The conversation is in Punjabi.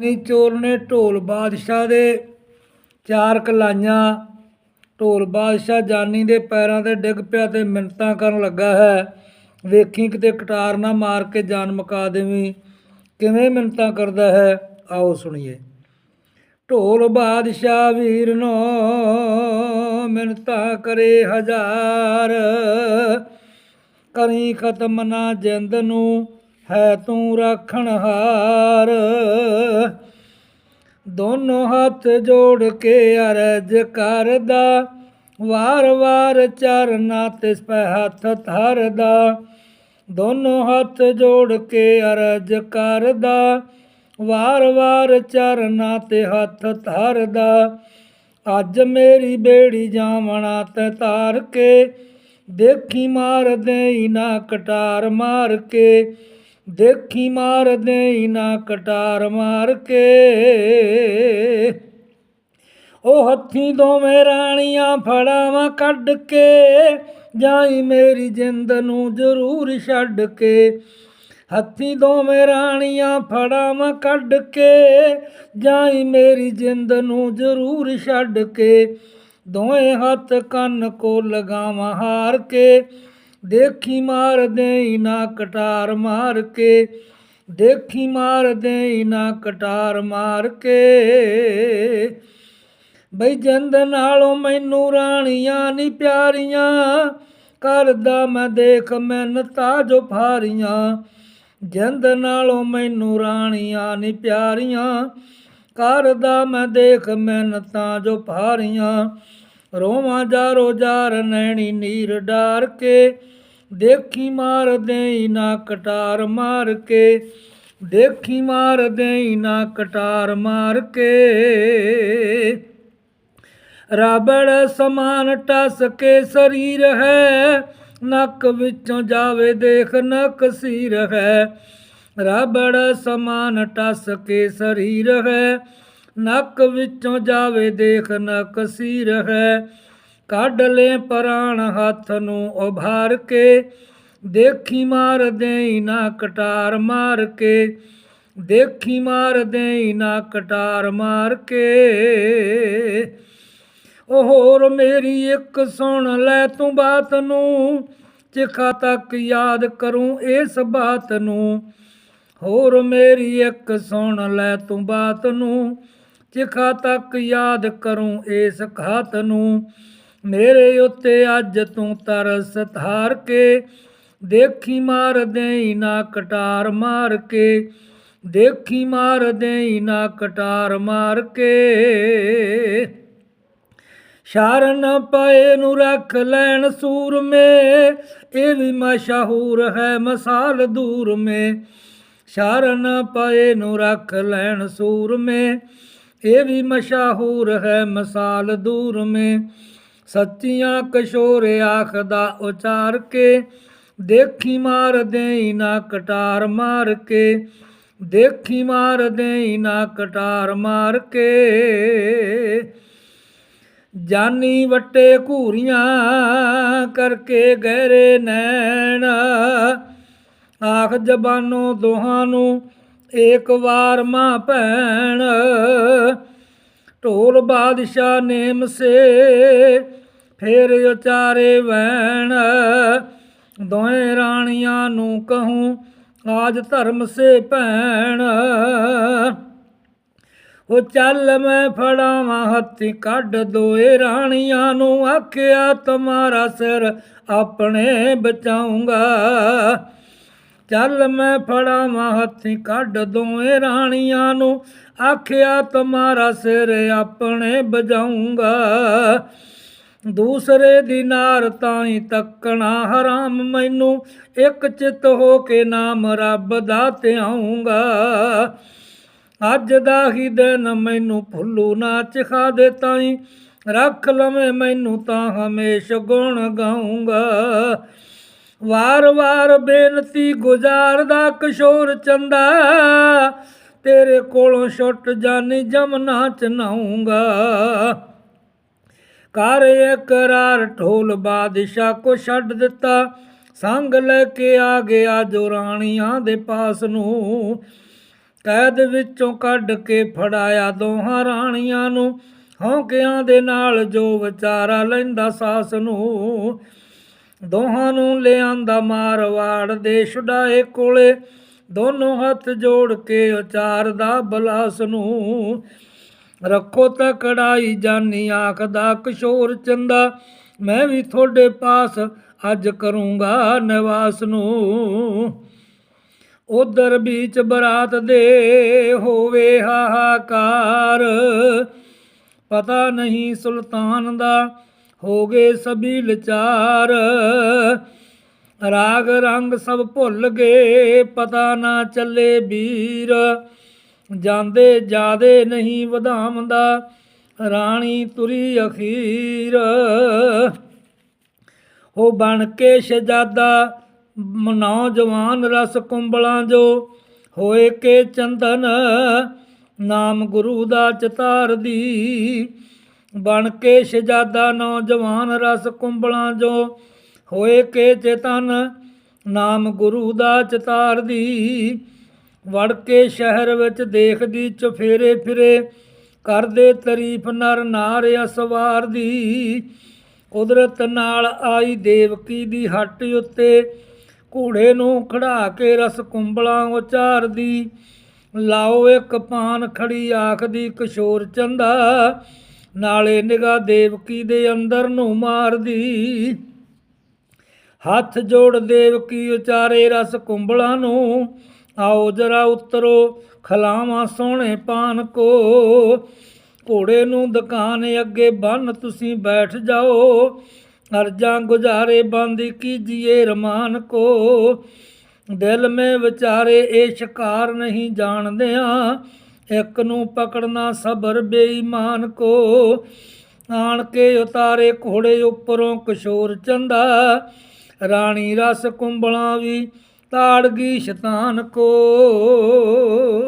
ਨੀ ਚੋਰ ਨੇ ਢੋਲ ਬਾਦਸ਼ਾਹ ਦੇ ਚਾਰ ਕਲਾਈਆਂ। ਢੋਲ ਬਾਦਸ਼ਾਹ ਜਾਨੀ ਦੇ ਪੈਰਾਂ ਤੇ ਡਿੱਗ ਪਿਆ ਤੇ ਮਿੰਨਤਾਂ ਕਰਨ ਲੱਗਾ ਹੈ। ਵੇਖੀ ਕਿਤੇ ਕਟਾਰ ਨਾ ਮਾਰ ਕੇ ਜਾਨ ਮੁਕਾ ਦੇਵੀਂ। ਕਿਵੇਂ ਮਿੰਨਤਾਂ ਕਰਦਾ ਹੈ? ਆਓ ਸੁਣੀਏ। ਢੋਲ ਬਾਦਸ਼ਾਹ ਵੀਰ ਨੋ ਮਿੰਨਤਾਂ ਕਰੇ ਹਜ਼ਾਰ। ਕਰੀ ਖਤਮ ਨਾ ਜਿੰਦ ਨੂੰ ਹੈ ਤੂੰ ਰੱਖਣ ਹਾਰ। ਦੋਨੋਂ ਹੱਥ ਜੋੜ ਕੇ ਅਰਜ ਕਰਦਾ ਵਾਰ-ਵਾਰ ਚਰਨਾ ਤਿਸ ਪੈ ਹੱਥ ਧਰਦਾ। ਦੋਨੋਂ ਹੱਥ ਜੋੜ ਕੇ ਅਰਜ ਕਰਦਾ ਵਾਰ-ਵਾਰ ਚਰਨਾ ਤੇ ਹੱਥ ਧਰਦਾ। ਅੱਜ ਮੇਰੀ ਬੇੜੀ ਜਾਵਣਾ ਤੇ ਤਾਰ ਕੇ, ਦੇਖੀ ਮਾਰ ਦੇਈ ਨਾ ਕਟਾਰ ਮਾਰ ਕੇ। ਦੇਖੀ ਮਾਰ ਦੇਈ ਨਾ ਕਟਾਰ ਮਾਰ ਕੇ। ਉਹ ਹੱਥੀ ਦੋਵੇਂ ਰਾਣੀਆਂ ਫੜਾਵਾਂ ਕੱਢ ਕੇ, ਜਾਈ ਮੇਰੀ ਜਿੰਦ ਨੂੰ ਜ਼ਰੂਰ ਛੱਡ ਕੇ। ਹੱਥੀ ਦੋਵੇਂ ਰਾਣੀਆਂ ਫੜਾਵਾਂ ਕੱਢ ਕੇ, ਜਾਈ ਮੇਰੀ ਜਿੰਦ ਨੂੰ ਜ਼ਰੂਰ ਛੱਡ ਕੇ। ਦੋਵੇਂ ਹੱਥ ਕੰਨ ਕੋ ਲਗਾਵਾਂ ਹਾਰ ਕੇ। ਦੇਖੀ ਮਾਰ ਦੇਈ ਨਾ ਕਟਾਰ ਮਾਰ ਕੇ, ਦੇਖੀ ਮਾਰ ਦੇਈ ਨਾ ਕਟਾਰ ਮਾਰ ਕੇ। ਬਈ ਜਿੰਦ ਨਾਲੋਂ ਮੈਨੂੰ ਰਾਣੀਆਂ ਨਹੀਂ ਪਿਆਰੀਆਂ, ਕਰਦਾ ਮੈਂ ਦੇਖ ਮਿੰਨਤਾਂ ਜੋ ਫਾਰੀਆਂ ਜਿੰਦ ਨਾਲੋਂ ਮੈਨੂੰ ਰਾਣੀਆਂ ਨਹੀਂ ਪਿਆਰੀਆਂ, ਕਰਦਾ ਮੈਂ ਦੇਖ ਮਿੰਨਤਾਂ ਜੋ ਫਾਰੀਆਂ ਰੋਵਾਂ ਜਾਰੋ ਜਾਰ ਨੈਣੀ ਨੀਰ ਡਾਰ ਕੇ ਦੇਖੀ ਮਾਰ ਦੇਈ ਨਾ ਕਟਾਰ ਮਾਰ ਕੇ, ਦੇਖੀ ਮਾਰ ਦੇਈ ਨਾ ਕਟਾਰ ਮਾਰ ਕੇ। ਰਾਬੜ ਸਮਾਨ ਟਸ ਕੇ ਸਰੀਰ ਹੈ, ਨੱਕ ਵਿੱਚੋਂ ਜਾਵੇ ਦੇਖ ਨੱਕ ਸੀਰ ਹੈ। ਰਾਬੜ ਸਮਾਨ ਟਸ ਕੇ ਸਰੀਰ ਹੈ, ਨੱਕ ਵਿੱਚੋਂ ਜਾਵੇ ਦੇਖ ਨੱਕ ਸੀਰ ਹੈ। ਕੱਢ ਲੈ ਪ੍ਰਾਣ ਹੱਥ ਨੂੰ ਉਭਾਰ ਕੇ, ਦੇਖੀ ਮਾਰ ਦੇਈ ਨਾ ਕਟਾਰ ਮਾਰ ਕੇ, ਦੇਖੀ ਮਾਰ ਦੇਈ ਨਾ ਕਟਾਰ ਮਾਰ ਕੇ। ਉਹ ਹੋਰ ਮੇਰੀ ਇੱਕ ਸੁਣ ਲੈ ਤੂੰ ਬਾਤ ਨੂੰ, ਚਿਖਾ ਤੱਕ ਯਾਦ ਕਰੂੰ ਇਸ ਬਾਤ ਨੂੰ। ਹੋਰ ਮੇਰੀ ਇੱਕ ਸੁਣ ਲੈ ਤੂੰ ਬਾਤ ਨੂੰ, ਚਿਖਾ ਤੱਕ ਯਾਦ ਕਰੂੰ ਇਸ ਖਾਤ ਨੂੰ। ਮੇਰੇ ਉੱਤੇ ਅੱਜ ਤੂੰ ਤਰਸ ਧਾਰ ਕੇ, ਦੇਖੀ ਮਾਰ ਦੇਈ ਨਾ ਕਟਾਰ ਮਾਰ ਕੇ, ਦੇਖੀ ਮਾਰ ਦੇਈ ਨਾ ਕਟਾਰ ਮਾਰ ਕੇ। ਸ਼ਰਨ ਪਏ ਨੂੰ ਰੱਖ ਲੈਣ ਸੂਰਮੇ, ਇਹ ਵੀ ਮਸ਼ਹੂਰ ਹੈ ਮਸਾਲ ਦੂਰ ਮੇ ਸ਼ਰਨ ਪਏ ਨੂੰ ਰੱਖ ਲੈਣ ਸੂਰਮੇ, ਇਹ ਵੀ ਮਸ਼ਹੂਰ ਹੈ ਮਸਾਲ ਦੂਰ ਮੇ ਸੱਚੀਆਂ ਕਸ਼ੋਰ ਆਖਦਾ ਉਚਾਰ ਕੇ, ਦੇਖੀ ਮਾਰ ਦੇਈ ਨਾ ਕਟਾਰ ਮਾਰ ਕੇ, ਦੇਖੀ ਮਾਰ ਦੇਈ ਨਾ ਕਟਾਰ ਮਾਰ ਕੇ। ਜਾਨੀ ਵਟੇ ਘੂਰੀਆਂ ਕਰਕੇ ਗਹਿਰੇ ਨੈਣ, ਆਖ ਜਬਾਨੋ ਦੋਹਾਂ ਨੂੰ ਏਕ ਵਾਰ ਮਾਂ ਭੈਣ। ਢੋਲ ਬਾਦਸ਼ਾਹ ਨੇਮ ਸੇ ਫੇਰ ਉਚਾਰੇ ਵੈਣ ਦੋਏ ਰਾਣੀਆਂ ਨੂੰ ਕਹੂੰ, ਆਜ ਧਰਮ ਸੇ ਭੈਣ। ਉਹ ਚੱਲ ਮੈਂ ਫੜਾਵਾਂ ਹੱਥੀ ਕੱਢ ਦੋਏ ਰਾਣੀਆਂ ਨੂੰ, ਆਖਿਆ ਤੁਮਾਰਾ ਸਿਰ ਆਪਣੇ ਬਚਾਉਂਗਾ। ਚੱਲ ਮੈਂ ਫੜਾਵਾਂ ਹੱਥੀ ਕੱਢ ਦੋਏ ਰਾਣੀਆਂ ਨੂੰ, ਆਖਿਆ ਤੁਮਾਰਾ ਸਿਰ ਆਪਣੇ ਬਜਾਉਂਗਾ ਦੂਸਰੇ ਦੀ ਨਾਰ ਤਾਈ ਤੱਕਣਾ ਹਰਾਮ ਮੈਨੂੰ। ਇੱਕ ਚਿੱਤ ਹੋ ਕੇ ਨਾਮ ਰੱਬ ਦਾ ਧਿਆਉਂਗਾ। ਅੱਜ ਦਾ ਹੀ ਦਿਨ ਮੈਨੂੰ ਭੁੱਲੂ ਨਾ ਚਖਾ ਦੇ ਤਾਈ। ਰੱਖ ਲਵੇਂ ਮੈਨੂੰ ਤਾਂ ਹਮੇਸ਼ ਗੁਣ ਗਾਉਂਗਾ ਵਾਰ-ਵਾਰ ਬੇਨਤੀ ਗੁਜ਼ਾਰਦਾ ਕਿਸ਼ੋਰ ਚੰਦਾ। ਤੇਰੇ ਕੋਲੋਂ ਛੁੱਟ ਜਾਨੀ ਜਮਨਾ ਚ ਨਾਉਂਗਾ ਕਰ ਇਕਰਾਰ ਢੋਲ ਬਾਦਸ਼ਾਹ ਕੋ ਛੱਡ ਦਿੱਤਾ। ਸੰਗ ਲੈ ਕੇ ਆ ਗਿਆ ਜੋ ਰਾਣੀਆਂ ਦੇ ਪਾਸ ਨੂੰ। ਕੈਦ ਵਿੱਚੋਂ ਕੱਢ ਕੇ ਫੜਾਇਆ ਦੋਹਾਂ ਰਾਣੀਆਂ ਨੂੰ। ਹੌਕਿਆਂ ਦੇ ਨਾਲ ਜੋ ਵਿਚਾਰਾ ਲੈਂਦਾ ਸਾਸ ਨੂੰ। ਦੋਹਾਂ ਨੂੰ ਲਿਆਂਦਾ ਮਾਰਵਾੜ ਦੇ ਛੁਡਾਏ ਕੋਲੇ। ਦੋਨੋਂ ਹੱਥ ਜੋੜ ਕੇ ਉਚਾਰਦਾ ਬਲਾਸ ਨੂੰ। ਰੱਖੋ ਤਾਂ ਕੜਾਈ ਜਾਨੀ, ਆਖਦਾ ਕਿਸ਼ੋਰ ਚੰਦਾ, ਮੈਂ ਵੀ ਤੁਹਾਡੇ ਪਾਸ ਅੱਜ ਕਰੂੰਗਾ ਨਿਵਾਸ ਨੂੰ। ਉਧਰ ਵਿੱਚ ਬਰਾਤ ਦੇ ਹੋਵੇ ਹਾਹਾਕਾਰ, ਪਤਾ ਨਹੀਂ ਸੁਲਤਾਨ ਦਾ ਹੋ ਗਏ ਸਭੀ ਲਚਾਰ। ਰਾਗ ਰੰਗ ਸਭ ਭੁੱਲ ਗਏ, ਪਤਾ ਨਾ ਚੱਲੇ ਵੀਰ। ਜਾਂਦੇ ਜਾਦੇ ਨਹੀਂ ਵਧਾਮਦਾ ਰਾਣੀ ਤੁਰੀ ਅਖੀਰ। ਉਹ ਬਣ ਕੇ ਸ਼ਹਜ਼ਾਦਾ, ਨੌਜਵਾਨ ਰਸ ਕੁੰਬਲਾਂ ਜੋ, ਹੋਏ ਕੇ ਚੰਦਨ, ਨਾਮ ਗੁਰੂ ਦਾ ਚਤਾਰ ਦੀ। ਬਣ ਕੇ ਸ਼ਹਜ਼ਾਦਾ, ਨੌਜਵਾਨ ਰਸ ਕੁੰਬਲਾਂ ਜੋ, ਹੋਏ ਕੇ ਚੇਤਨ, ਨਾਮ ਗੁਰੂ ਦਾ ਚਤਾਰ ਦੀ। ਵੜ ਕੇ ਸ਼ਹਿਰ ਵਿੱਚ ਦੇਖਦੀ, ਚਫੇਰੇ ਫਿਰੇ, ਕਰਦੇ ਤਾਰੀਫ ਨਰ ਨਾਰ ਅਸਵਾਰ ਦੀ। ਕੁਦਰਤ ਨਾਲ ਆਈ ਦੇਵਕੀ ਦੀ ਹੱਟ ਉੱਤੇ, ਘੋੜੇ ਨੂੰ ਖੜਾ ਕੇ ਰਸ ਕੁੰਬਲਾਂ ਉਚਾਰਦੀ। ਲਾਓ ਇੱਕ ਪਾਨ ਖੜੀ ਆਖਦੀ, ਕਿਸ਼ੋਰ ਚੰਦਾ, ਨਾਲੇ ਨਿਗਾਹ ਦੇਵਕੀ ਦੇ ਅੰਦਰ ਨੂੰ ਮਾਰਦੀ। ਹੱਥ ਜੋੜ ਦੇਵਕੀ ਉਚਾਰੇ ਰਸ ਕੁੰਬਲਾਂ ਨੂੰ ਆਓ ਜਰਾ ਉਤਰੋ, ਖਲਾਵਾਂ ਸੋਹਣੇ ਪਾਨ ਕੋ। ਘੋੜੇ ਨੂੰ ਦੁਕਾਨ ਅੱਗੇ ਬੰਨ ਤੁਸੀਂ ਬੈਠ ਜਾਓ। ਅਰਜਾਂ ਗੁਜ਼ਾਰੇ ਬੰਦੀ ਕੀਜੀਏ ਰਮਾਨ ਕੋ। ਦਿਲ ਮੇ ਵਿਚਾਰੇ ਇਹ ਸ਼ਿਕਾਰ ਨਹੀਂ ਜਾਣਦਿਆਂ, ਇੱਕ ਨੂੰ ਪਕੜਨਾ ਸਬਰ ਬੇਈਮਾਨ ਕੋ। ਆਣ ਕੇ ਉਤਾਰੇ ਘੋੜੇ ਉੱਪਰੋਂ ਕਿਸ਼ੋਰ ਚੰਦਾ, ਰਾਣੀ ਰਸ ਕੁੰਬਲਾਂ ਵੀ ਤਾੜਗੀ ਸ਼ੈਤਾਨ ਕੋ।